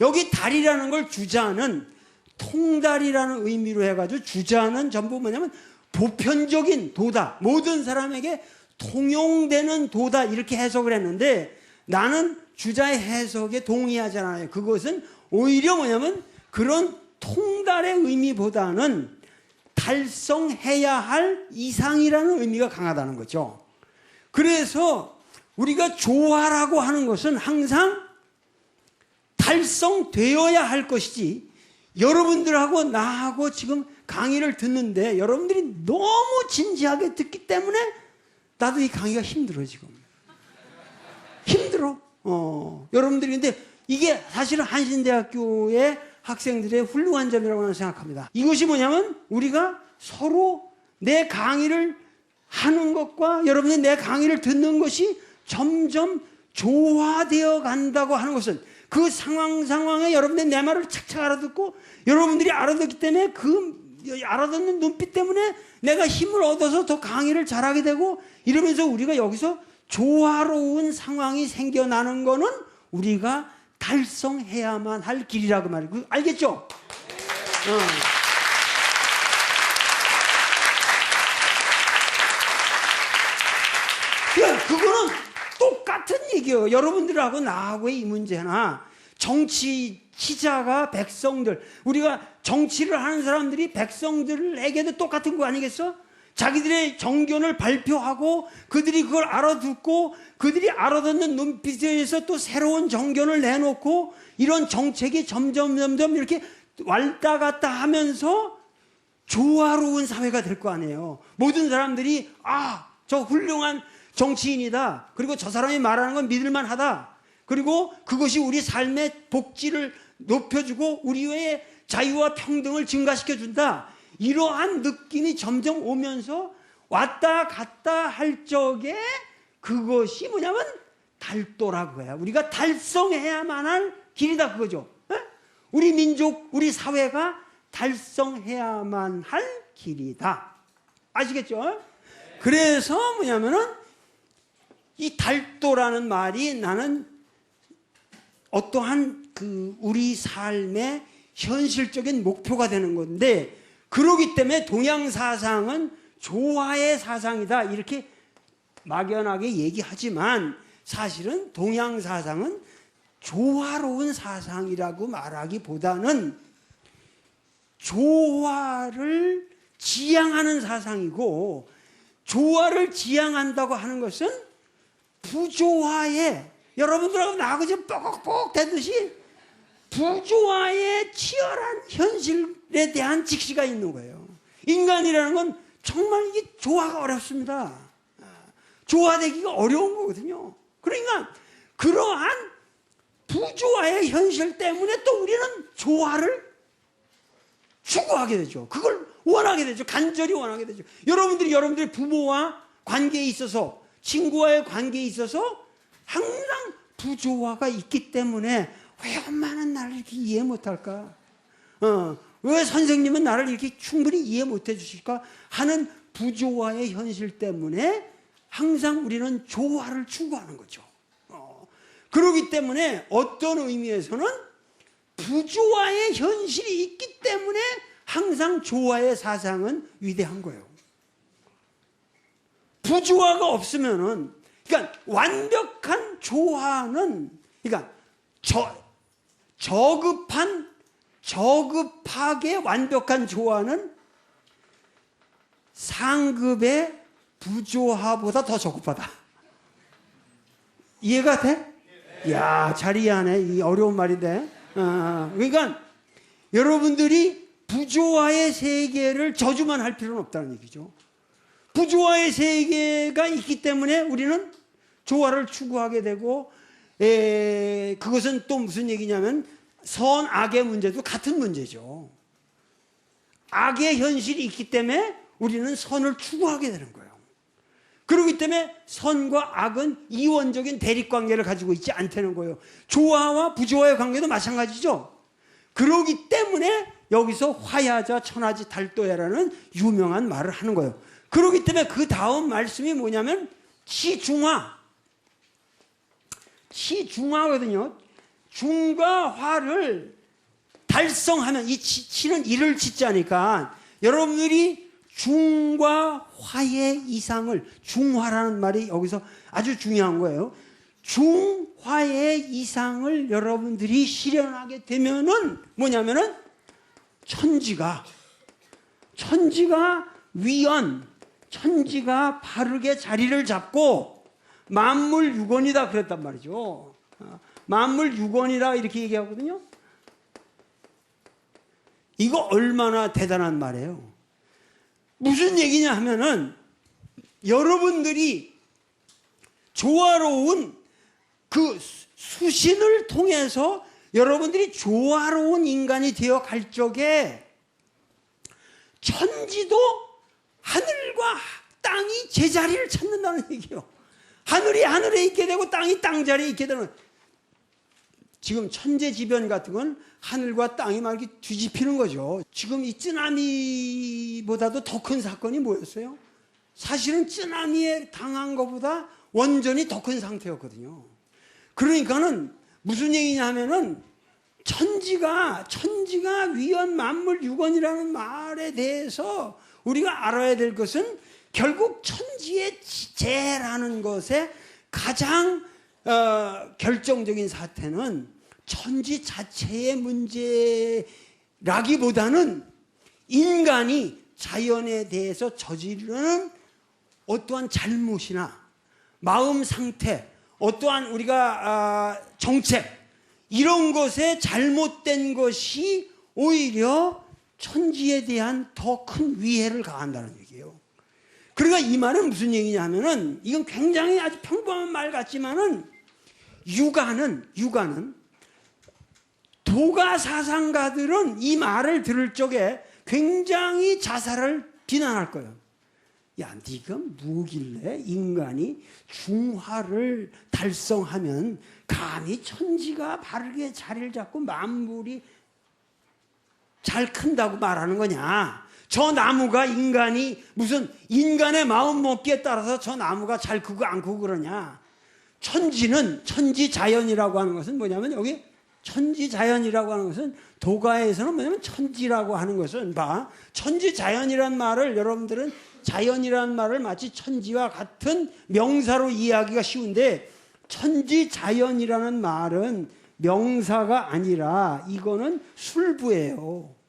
여기 달이라는 걸 주자는 통달이라는 의미로 해가지고 주자는 전부 뭐냐면 보편적인 도다. 모든 사람에게 통용되는 도다. 이렇게 해석을 했는데 나는 주자의 해석에 동의하지 않아요. 그것은 오히려 뭐냐면 그런 통달의 의미보다는 달성해야 할 이상이라는 의미가 강하다는 거죠. 그래서 우리가 조화라고 하는 것은 항상 달성되어야 할 것이지 여러분들하고 나하고 지금 강의를 듣는데 여러분들이 너무 진지하게 듣기 때문에 나도 이 강의가 힘들어 지금. 힘들어. 어. 여러분들이 근데 이게 사실은 한신대학교의 학생들의 훌륭한 점이라고 생각합니다. 이것이 뭐냐면 우리가 서로 내 강의를 하는 것과 여러분이 내 강의를 듣는 것이 점점 조화되어 간다고 하는 것은 그 상황 상황에 여러분들이 내 말을 착착 알아듣고 여러분들이 알아듣기 때문에 그 알아듣는 눈빛 때문에 내가 힘을 얻어서 더 강의를 잘하게 되고 이러면서 우리가 여기서 조화로운 상황이 생겨나는 거는 우리가 달성해야만 할 길이라고 말이고 알겠죠? 어. 그, 그거는 똑같은 얘기예요. 여러분들하고 나하고의 이 문제나 정치 지자가 백성들 우리가 정치를 하는 사람들이 백성들에게도 똑같은 거 아니겠어? 자기들의 정견을 발표하고 그들이 그걸 알아듣고 그들이 알아듣는 눈빛에서 또 새로운 정견을 내놓고 이런 정책이 점점 점점 이렇게 왔다 갔다 하면서 조화로운 사회가 될 거 아니에요. 모든 사람들이 아, 저 훌륭한 정치인이다. 그리고 저 사람이 말하는 건 믿을만 하다. 그리고 그것이 우리 삶의 복지를 높여주고 우리의 자유와 평등을 증가시켜 준다. 이러한 느낌이 점점 오면서 왔다 갔다 할 적에 그것이 뭐냐면 달도라고요. 우리가 달성해야만 할 길이다 그거죠. 에? 우리 민족, 우리 사회가 달성해야만 할 길이다. 아시겠죠? 그래서 뭐냐면은 이 달도라는 말이 나는 어떠한 그 우리 삶의 현실적인 목표가 되는 건데 그러기 때문에 동양 사상은 조화의 사상이다 이렇게 막연하게 얘기하지만 사실은 동양 사상은 조화로운 사상이라고 말하기보다는 조화를 지향하는 사상이고 조화를 지향한다고 하는 것은 부조화에 여러분들하고 나하고 지금 뻑뻑 되듯이 부조화의 치열한 현실에 대한 직시가 있는 거예요. 인간이라는 건 정말 이게 조화가 어렵습니다. 조화되기가 어려운 거거든요. 그러니까 그러한 부조화의 현실 때문에 또 우리는 조화를 추구하게 되죠. 그걸 원하게 되죠. 간절히 원하게 되죠. 여러분들이 여러분들의 부모와 관계에 있어서 친구와의 관계에 있어서 항상 부조화가 있기 때문에 왜 엄마는 나를 이렇게 이해 못할까? 어, 왜 선생님은 나를 이렇게 충분히 이해 못해 주실까? 하는 부조화의 현실 때문에 항상 우리는 조화를 추구하는 거죠. 어, 그러기 때문에 어떤 의미에서는 부조화의 현실이 있기 때문에 항상 조화의 사상은 위대한 거예요. 부조화가 없으면은, 그러니까 완벽한 조화는, 그러니까 저, 저급한, 저급하게 완벽한 조화는 상급의 부조화보다 더 저급하다. 이해가 돼? 야, 잘 이해하네. 이 어려운 말인데. 어, 그러니까 여러분들이 부조화의 세계를 저주만 할 필요는 없다는 얘기죠. 부조화의 세계가 있기 때문에 우리는 조화를 추구하게 되고 에, 그것은 또 무슨 얘기냐면 선 악의 문제도 같은 문제죠. 악의 현실이 있기 때문에 우리는 선을 추구하게 되는 거예요. 그렇기 때문에 선과 악은 이원적인 대립 관계를 가지고 있지 않다는 거예요. 조화와 부조화의 관계도 마찬가지죠. 그러기 때문에 여기서 화야자 천하지 달도야라는 유명한 말을 하는 거예요. 그러기 때문에 그 다음 말씀이 뭐냐면 치중화. 치중화거든요. 중과 화를 달성하면 이 치, 치는 일을 짓자니까 여러분들이 중과 화의 이상을 중화라는 말이 여기서 아주 중요한 거예요. 중화의 이상을 여러분들이 실현하게 되면은 뭐냐면은 천지가 천지가 위헌 천지가 바르게 자리를 잡고 만물 유건이다 그랬단 말이죠. 어, 만물 유건이다 이렇게 얘기하거든요. 이거 얼마나 대단한 말이에요. 무슨 얘기냐 하면은 여러분들이 조화로운 그 수- 수신을 통해서 여러분들이 조화로운 인간이 되어 갈 적에 천지도 하늘과 땅이 제자리를 찾는다는 얘기예요. 하늘이 하늘에 있게 되고 땅이 땅 자리에 있게 되는 지금 천재지변 같은 건 하늘과 땅이 막 이렇게 뒤집히는 거죠. 지금 이 쓰나미보다도 더 큰 사건이 뭐였어요? 사실은 쓰나미에 당한 것보다 원전이 더 큰 상태였거든요. 그러니까는 무슨 얘기냐 하면은 천지가 천지가 위헌 만물 유건이라는 말에 대해서 우리가 알아야 될 것은 결국 천지의 지제라는 것에 가장 어, 결정적인 사태는 천지 자체의 문제라기보다는 인간이 자연에 대해서 저지르는 어떠한 잘못이나 마음 상태, 어떠한 우리가 아, 정책 이런 것에 잘못된 것이 오히려 천지에 대한 더 큰 위해를 가한다는 얘기예요. 그러니까 이 말은 무슨 얘기냐 하면은 이건 굉장히 아주 평범한 말 같지만은 육아는 육아는 도가 사상가들은 이 말을 들을 적에 굉장히 자살을 비난할 거예요. 야, 네가 뭐길래 인간이 중화를 달성하면 감히 천지가 바르게 자리를 잡고 만물이 잘 큰다고 말하는 거냐? 저 나무가 인간이 무슨 인간의 마음 먹기에 따라서 저 나무가 잘 크고 안 크고 그러냐? 천지는 천지 자연이라고 하는 것은 뭐냐면 여기 천지 자연이라고 하는 것은 도가에서는 뭐냐면 천지라고 하는 것은 봐 천지 자연이란 말을 여러분들은 자연이라는 말을 마치 천지와 같은 명사로 이해하기가 쉬운데 천지 자연이라는 말은 명사가 아니라 이거는 술부예요.